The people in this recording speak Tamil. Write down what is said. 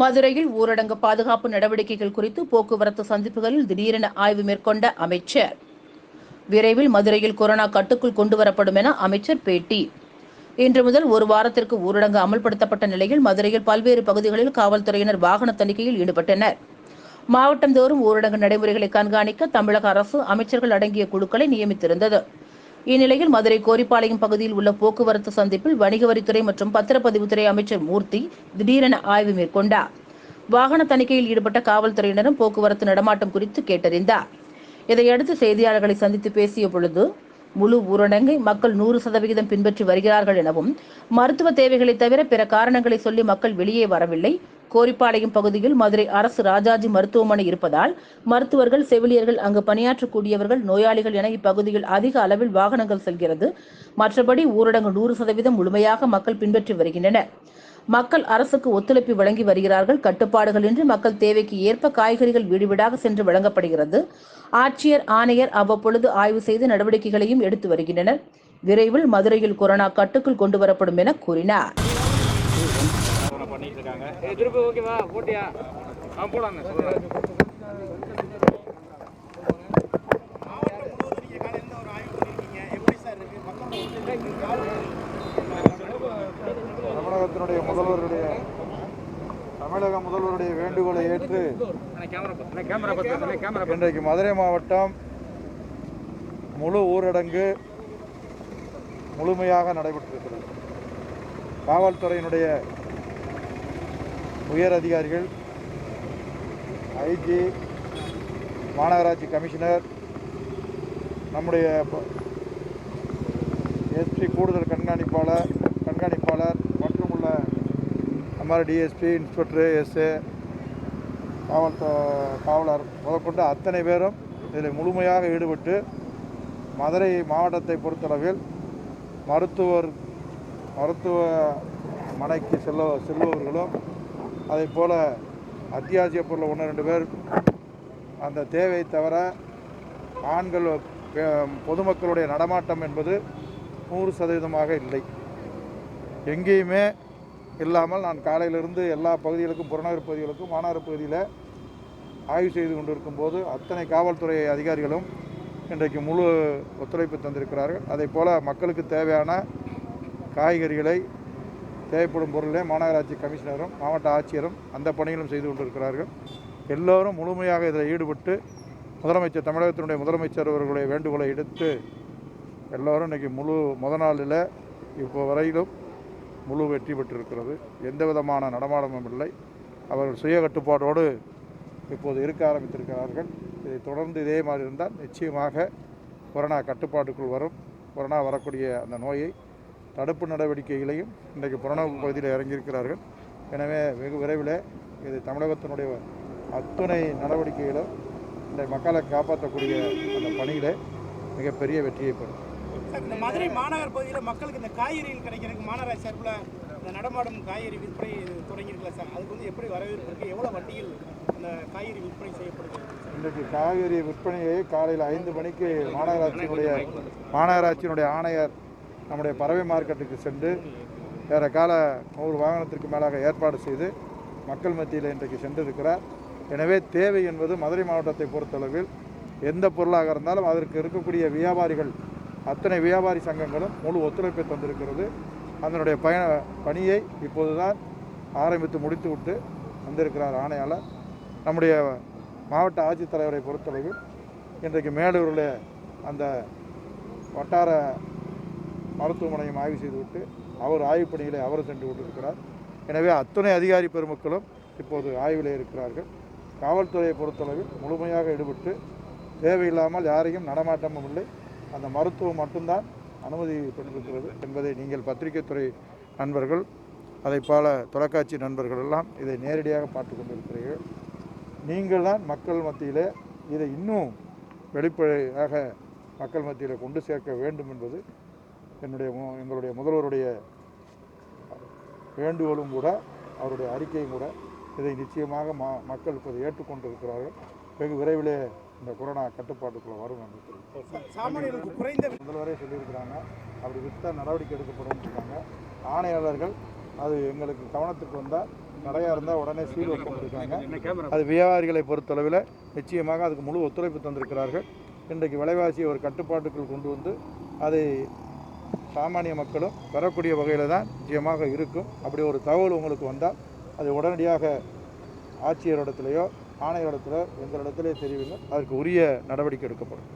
மதுரையில் ஊரடங்கு பாதுகாப்பு நடவடிக்கைகள் குறித்து போக்குவரத்து சந்திப்புகளில் திடீரென ஆய்வு மேற்கொண்ட அமைச்சர். விரைவில் மதுரையில் கொரோனா கட்டுக்குள் கொண்டுவரப்படும் என அமைச்சர் பேட்டி. இன்று முதல் ஒரு வாரத்திற்கு ஊரடங்கு அமல்படுத்தப்பட்ட நிலையில் மதுரையில் பல்வேறு பகுதிகளில் காவல்துறையினர் வாகன தணிக்கையில் ஈடுபட்டனர். மாவட்டந்தோறும் ஊரடங்கு நடைமுறைகளை கண்காணிக்க தமிழக அரசு அமைச்சர்கள் அடங்கிய குழுக்களை நியமித்திருந்தது. இந்நிலையில் மதுரை கோரிப்பாளையம் பகுதியில் உள்ள போக்குவரத்து சந்திப்பில் வணிக வரித்துறை மற்றும் பத்திரப்பதிவுத்துறை அமைச்சர் மூர்த்தி திடீரென ஆய்வு மேற்கொண்டார். வாகன தணிக்கையில் ஈடுபட்ட காவல்துறையினரும் போக்குவரத்து நடமாட்டம் குறித்து கேட்டறிந்தார். இதையடுத்து செய்தியாளர்களை சந்தித்து பேசிய பொழுது முழு ஊரடங்கை மக்கள் நூறு சதவிகிதம் பின்பற்றி வருகிறார்கள் எனவும் மருத்துவ தேவைகளை தவிர பிற காரணங்களை சொல்லி மக்கள் வெளியே வரவில்லை கோரிப்பாளையம் பகுதியில் மதுரை அரசு ராஜாஜி மருத்துவமனை இருப்பதால் மருத்துவர்கள் செவிலியர்கள் அங்கு பணியாற்றக்கூடியவர்கள் நோயாளிகள் என இப்பகுதியில் அதிக அளவில் வாகனங்கள் செல்கிறது. மற்றபடி ஊரடங்கு நூறு சதவீதம் முழுமையாக மக்கள் பின்பற்றி வருகின்றனர். மக்கள் அரசுக்கு ஒத்துழைப்பு வழங்கி வருகிறார்கள். கட்டுப்பாடுகளின்றி மக்கள் தேவைக்கு ஏற்ப காய்கறிகள் வீடு வீடாக சென்று வழங்கப்படுகிறது. ஆட்சியர் ஆணையர் அவ்வப்பொழுது ஆய்வு செய்து நடவடிக்கைகளையும் எடுத்து வருகின்றனர். விரைவில் மதுரையில் கொரோனா கட்டுக்குள் கொண்டு வரப்படும் என கூறினார். இருக்காங்க. ஏ திருப்பி ஓகேவா போட்டியா? ஆ போடாங்க. தமிழகத்தினுடைய முதல்வருடைய தமிழக முதல்வருடைய வேண்டுகோளை ஏற்று கேமரா பார்த்து கேமரா பார்த்து கேமரா இன்றைக்கு மதுரை மாவட்டம் முழு ஊரடங்கு முழுமையாக நடைபெற்றிருக்கிறது. காவல்துறையினுடைய உயர் அதிகாரிகள் ஐஜி மாநகராட்சி கமிஷனர் நம்முடைய எஸ்பி கூடுதல் கண்காணிப்பாளர் கண்காணிப்பாளர் மற்றும் உள்ள எம்ஆர் டிஎஸ்பி இன்ஸ்பெக்டர் எஸ்ஏ காவல் காவலர் முதற்கொண்டு அத்தனை பேரும் இதில் முழுமையாக ஈடுபட்டு மதுரை மாவட்டத்தை பொறுத்தளவில் மருத்துவர் மருத்துவ மனைக்கு செல்ல செல்பவர்களும் அதே போல் அத்தியாவசிய பொருள் ஒன்று ரெண்டு பேர். அந்த தேவை தவிர ஆண்கள் பொதுமக்களுடைய நடமாட்டம் என்பது நூறு சதவீதமாக இல்லை. எங்கேயுமே இல்லாமல் நான் காலையிலிருந்து எல்லா பகுதிகளுக்கும் புறநகர் பகுதிகளுக்கும் மாநகர பகுதியில் ஆய்வு செய்து கொண்டிருக்கும் போது அத்தனை காவல்துறை அதிகாரிகளும் இன்றைக்கு முழு ஒத்துழைப்பு தந்திருக்கிறார்கள். அதே போல் மக்களுக்கு தேவையான காய்கறிகளை தேவைப்படும் பொருளை மாநகராட்சி கமிஷனரும் மாவட்ட ஆட்சியரும் அந்த பணிகளும் செய்து கொண்டிருக்கிறார்கள். எல்லோரும் முழுமையாக இதில் ஈடுபட்டு முதலமைச்சர் தமிழகத்தினுடைய முதலமைச்சர் அவர்களுடைய வேண்டுகோளை எடுத்து எல்லோரும் இன்றைக்கி முழு முத நாளில் இப்போ வரையிலும் முழு வெற்றி பெற்றிருக்கிறது. எந்த விதமான நடமாட்டமும் இல்லை. அவர்கள் சுய கட்டுப்பாடோடு இப்போது இருக்க ஆரம்பித்திருக்கிறார்கள். இதை தொடர்ந்து இதே மாதிரி இருந்தால் நிச்சயமாக கொரோனா கட்டுப்பாட்டுக்குள் வரும். கொரோனா வரக்கூடிய அந்த நோயை தடுப்பு நடவடிக்கைகளையும் இன்றைக்கு புறநகர் பகுதியில் இறங்கியிருக்கிறார்கள். எனவே வெகு விரைவில் இது தமிழகத்தினுடைய அத்துணை நடவடிக்கைகளும் இந்த மக்களை காப்பாற்றக்கூடிய அந்த பணியிலே மிகப்பெரிய வெற்றியை பெறும். இந்த மதுரை மாநகர் பகுதியில் மக்களுக்கு இந்த காய்கறிகள் கிடைக்கிறதுக்கு மாநகராட்சி சார்பில் இந்த நடமாடும் காய்கறி விற்பனை தொடங்கியிருக்கல சார்? அதுக்கு வந்து எப்படி வரவேற்பு இருக்குது எவ்வளோ வட்டியில் அந்த காய்கறி விற்பனை செய்யப்படுது? இன்றைக்கு காய்கறி விற்பனையை காலையில் ஐந்து மணிக்கு மாநகராட்சியினுடைய மாநகராட்சியினுடைய ஆணையர் நம்முடைய பறவை மார்க்கெட்டுக்கு சென்று ஏறக்கால நூறு வாகனத்திற்கு மேலாக ஏற்பாடு செய்து மக்கள் மத்தியில் இன்றைக்கு சென்றிருக்கிறார். எனவே தேவை என்பது மதுரை மாவட்டத்தை பொறுத்தளவில் எந்த பொருளாக இருந்தாலும் அதற்கு இருக்கக்கூடிய வியாபாரிகள் அத்தனை வியாபாரி சங்கங்களும் முழு ஒத்துழைப்பை தந்திருக்கிறது. அதனுடைய பயண பணியை இப்போது தான் ஆரம்பித்து முடித்து விட்டு வந்திருக்கிறார் ஆணையாளர். நம்முடைய மாவட்ட ஆட்சித்தலைவரை பொறுத்தளவில் இன்றைக்கு மேலூரில் அந்த வட்டார மருத்துவமனையும் ஆய்வு செய்துவிட்டு அவர் ஆய்வுப் பணிகளை அவர் சென்று கொண்டிருக்கிறார். எனவே அத்தனை அதிகாரி பெருமக்களும் இப்போது ஆய்விலே இருக்கிறார்கள். காவல்துறையை பொறுத்தளவில் முழுமையாக ஈடுபட்டு தேவையில்லாமல் யாரையும் நடமாட்டமும் இல்லை. அந்த மருத்துவம் மட்டும்தான் அனுமதி பெற்றிருக்கிறது என்பதை நீங்கள் பத்திரிகைத்துறை நண்பர்கள் அதை போல தொலைக்காட்சி நண்பர்கள் எல்லாம் இதை நேரடியாக பார்த்து கொண்டிருக்கிறீர்கள். நீங்கள் தான் மக்கள் மத்தியிலே இதை இன்னும் வெளிப்படையாக மக்கள் மத்தியில் கொண்டு சேர்க்க வேண்டும் என்பது என்னுடைய மு- எங்களுடைய முதல்வருடைய வேண்டுகோளும் கூட அவருடைய அறிக்கையும் கூட இதை நிச்சயமாக மா மக்கள் இப்போது ஏற்றுக்கொண்டிருக்கிறார்கள். வெகு விரைவிலே இந்த கொரோனா கட்டுப்பாட்டுக்குள்ளே வரும் என்று குறைந்த முதல்வரே சொல்லியிருக்கிறாங்க. அப்படி விட்டால் நடவடிக்கை எடுக்கப்படும் இருக்காங்க ஆணையாளர்கள் அது எங்களுக்கு கவனத்துக்கு வந்தால் கடையாக இருந்தால் உடனே சீல் வைக்கப்பட்டிருக்காங்க அது வியாபாரிகளை பொறுத்தளவில் நிச்சயமாக அதுக்கு முழு ஒத்துழைப்பு தந்திருக்கிறார்கள். இன்றைக்கு விலைவாசியை ஒரு கட்டுப்பாட்டுக்குள் கொண்டு வந்து அதை சாமானிய மக்களும் பெறக்கூடிய வகையில் தான் நிச்சயமாக இருக்கும். அப்படி ஒரு தகவல் உங்களுக்கு வந்தால் அதை உடனடியாக ஆட்சியரிடத்துலையோ ஆணையரிடத்துல எங்களிடத்திலே தெரிவிங்க அதற்கு உரிய நடவடிக்கை எடுக்கப்படும்.